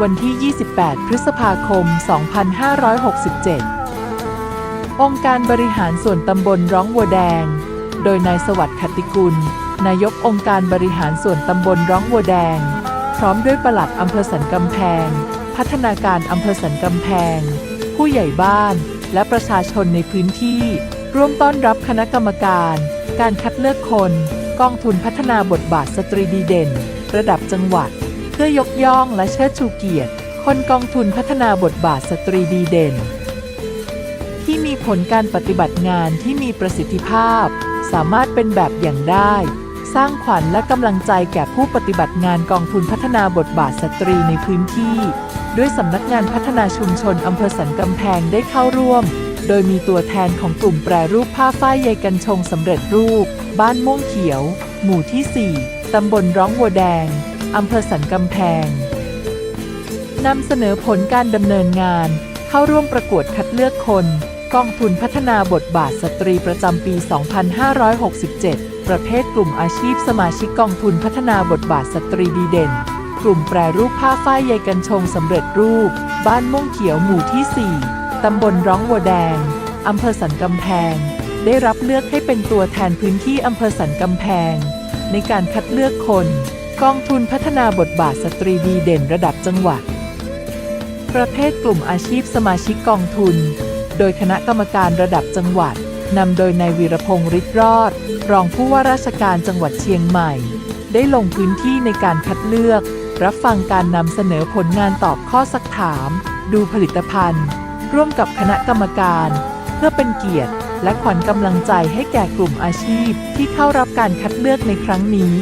วันที่ 28 พฤษภาคม 2567 องค์การบริหารส่วนตำบลร้องวัวแดง โดยนายสวัสดิ์ขติกุล นายกองค์การบริหารส่วนตำบลร้องวัวแดง พร้อมด้วยปลัดอำเภอสันกำแพง พัฒนาการอำเภอสันกำแพง ผู้ใหญ่บ้าน และประชาชนในพื้นที่ ร่วมต้อนรับคณะกรรมการ การคัดเลือกคน กองทุนพัฒนาบทบาทสตรีดีเด่น ระดับจังหวัด พื่อยกย่องและเชิดชูเกียรติ คนกองทุนพัฒนาบทบาทสตรีดีเด่น ที่มีผลการปฏิบัติงานที่มีประสิทธิภาพ สามารถเป็นแบบอย่างได้ สร้างขวัญและกำลังใจแก่ผู้ปฏิบัติงานกองทุนพัฒนาบทบาทสตรีในพื้นที่ ด้วยสำนักงานพัฒนาชุมชนอำเภอสันกำแพงได้เข้าร่วม โดยมีตัวแทนของกลุ่มแปรรูปผ้าฝ้ายใยกันชงสำเร็จรูป บ้านม่วงเขียว หมู่ที่ 4ตำบลร้องวัวแดง อำเภอสันกำแพงนำเสนอผลการดำเนินงาน เข้าร่วมประกวดคัดเลือกคน กองทุนพัฒนาบทบาทสตรีประจำปี 2567 ประเภทกลุ่มอาชีพสมาชิกกองทุนพัฒนาบทบาทสตรีดีเด่น กลุ่มแปรรูปผ้าฝ้ายใยกันชงสำเร็จรูป บ้านม่วงเขียวหมู่ที่ 4 ตำบลร้องวัวแดง อำเภอสันกำแพง ได้รับเลือกให้เป็นตัวแทนพื้นที่อำเภอสันกำแพง ในการคัดเลือกคน กองทุนพัฒนาบทบาทสตรีดีเด่นระดับจังหวัด ประเภทกลุ่มอาชีพสมาชิกกองทุน โดยคณะกรรมการระดับจังหวัดนำโดยนายวีรพงษ์ฤทธิ์รอด รองผู้ว่าราชการจังหวัดเชียงใหม่ ได้ลงพื้นที่ในการคัดเลือก รับฟังการนำเสนอผลงานตอบข้อสักถาม ดูผลิตภัณฑ์ ร่วมกับคณะกรรมการ เพื่อเป็นเกียรติ และขวัญกำลังใจให้แก่กลุ่มอาชีพที่เข้ารับการคัดเลือกในครั้งนี้